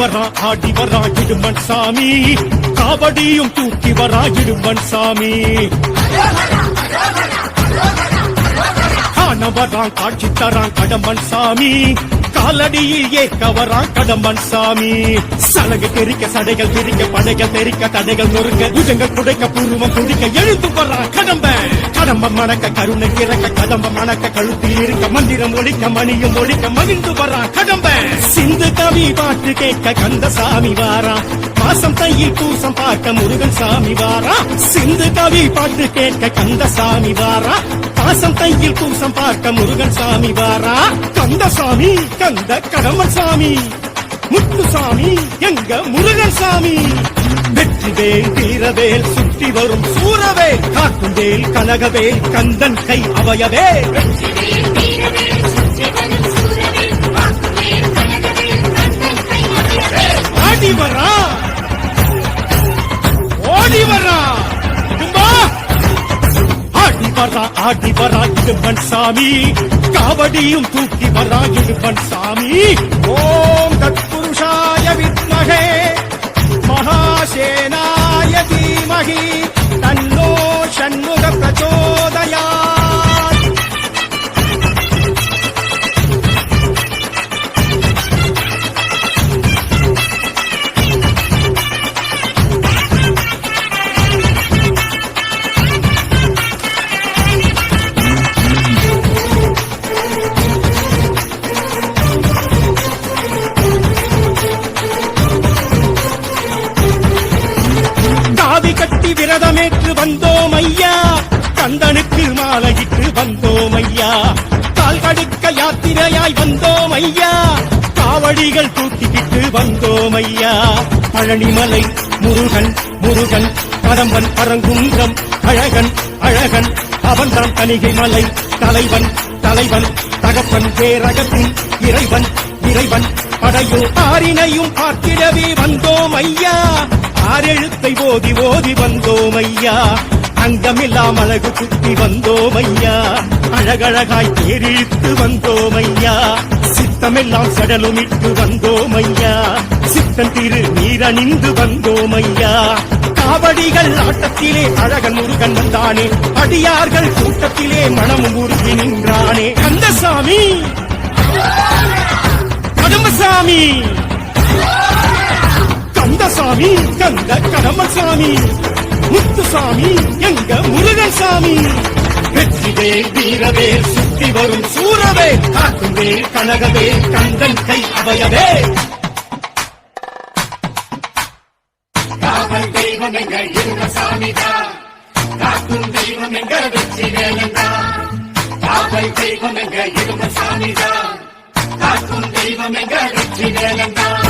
வரான் ஆடி வரான் இடுமன் சாமி காவடியும் தூக்கி வரா இடுமன் சாமி காண வரான் காட்சி தரான் கடம்பன் சாமி காலடியில் ஏக்கவரா கடம்பன் சாமி. சலகு தெரிக்க சடைகள் தெரிக்க படைகள் தெரிக்க தடைகள் நொறுக்க புஜங்கள் குடைக்க பூர்வம் துடிக்க எழுந்து வரான் கடம்ப கடம்ப மணக்க கருணை கிறக்க கடம்ப மணக்க கழுத்தில் இருக்க மந்திரம் ஒழிக்க மணியும் ஒழிக்க மகிழ்ந்து வரான் கடம்ப சிந்து கவி பாட்டு கேட்க கந்த சாமி வாரா. மாசம் தையில் பூசம் பார்க்க முருகன் சாமி வாரா. சிந்து கவி பாட்டு கேட்க கந்த சாமி வாரா. பாசம் தையில் பூசம் பார்க்க முருகன் சாமி வாரா. கந்த சாமி கந்த கடம்பன் சாமி. முத்துசாமி எங்க முருகன் சாமி. வெற்றிவேல் வீரவேல் சுற்றி வரும் சூரவே காக்கும் வேல் கனகவேல் கந்தன் கை அவயவே ஆடி வரா ஆடி வரா இடும்பன் சாமி காவடியும் தூக்கி வரா இடும்பன் சாமி ஓம் தத்புருஷாய வித்மகே மகாசேனாய தீமகி கந்தனுக்கு மாலையிட்டு வந்தோம் ஐயா கால் கடுக்க யாத்திரையாய் வந்தோம் ஐயா காவடிகள் தூக்கிக்கிட்டு வந்தோம் ஐயா பழனிமலை முருகன் முருகன் கடம்பன் பரங்குன்றம் அழகன் அழகன் அவன்தான் தணிகை மலை தலைவன் தலைவன் தகப்பன் பேரகத்தின் இறைவன் இறைவன் படையும் ஆறினையும் பார்த்திடவே வந்தோம் ஐயா ஆறெழுத்தை ஓதி ஓதி வந்தோம் ஐயா அங்கமில்லாம் அழகு குத்தி வந்தோம் ஐயா அழகழகாய் தேரிழித்து வந்தோம் ஐயா சித்தமெல்லாம் சடலுமிட்டு வந்தோம் ஐயா சித்தன் திரு நீரணிந்து வந்தோம் ஐயா காவடிகள் ஆட்டத்திலே அழகன் முருகன் வந்தானே. அடியார்கள் கூட்டத்திலே மனமும் உருகி நின்றானே. கந்தசாமி! கடம்பசாமி கந்தசாமி! கந்த கடம்பசாமி முத்துசாமி எங்க முருகன் சாமி வெற்றிவேல் வீரவேல் சுத்தி வரும் சூரவே காக்குவேல் கனகவே கந்தன் கை அவையவே. காவல் தெய்வம் எங்க இருந்த சாமிதான் காக்கும் தெய்வம் எங்க வெற்றி வேலந்தா காவல் தெய்வம் எங்க இருந்த சாமிதான் காக்கும் தெய்வம் எங்க வெற்றி வேலந்தான்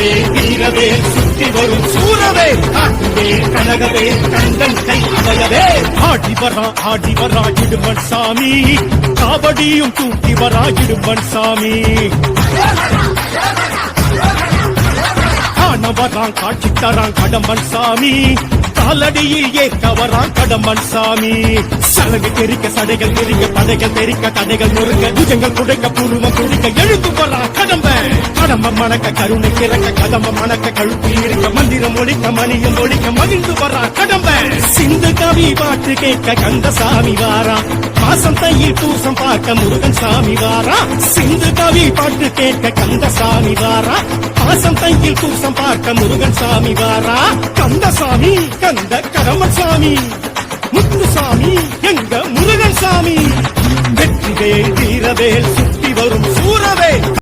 வெற்றிவேல் வீரவே சுற்றி வரும் சூரவே. காட்டுவே கனகவேல் கந்தன் கை அவையவே ஆடி வரா ஆடி வரா இடுமன் சாமி. காவடியும் தூக்கி வரா இடுமன் சாமி. காண வரான் காட்சி தரான் கடம்பன் சாமி. காலடியில் ஏற்க வரான் கடம்பன் சாமி. சலகை தெரிக்க சடைகள் தெரிக்க படைகள் தெரிக்க கதைகள் நொறுங்க புஜங்கள் புடைக்க பூர்வம் துடிக்க எழுந்து வரான் கடம்பன். கடம்ப மணக்க கருணை கிறக்க கதம்ப மணக்க கழுத்தில் இருக்க மந்திரம் ஒழிக்க மணியம் ஒழிக்க மகிழ்ந்து வரா கடம்ப. சிந்து கவி பாட்டு கேட்க கந்த சாமி வாரா. மாசம் தையில் பூசம் பார்க்க முருகன் சாமி வாரா. சிந்து கவி பாட்டு கேட்க கந்த சாமி வாரா. மாசம் தையில் பூசம் பார்க்க முருகன் சாமி வாரா. கந்த சாமி கந்த கடமன் சாமி. முத்துசாமி எங்க முருகன் சாமி. வெற்றிவேல் வீரவேல் சுத்தி வரும் சூரவேல்.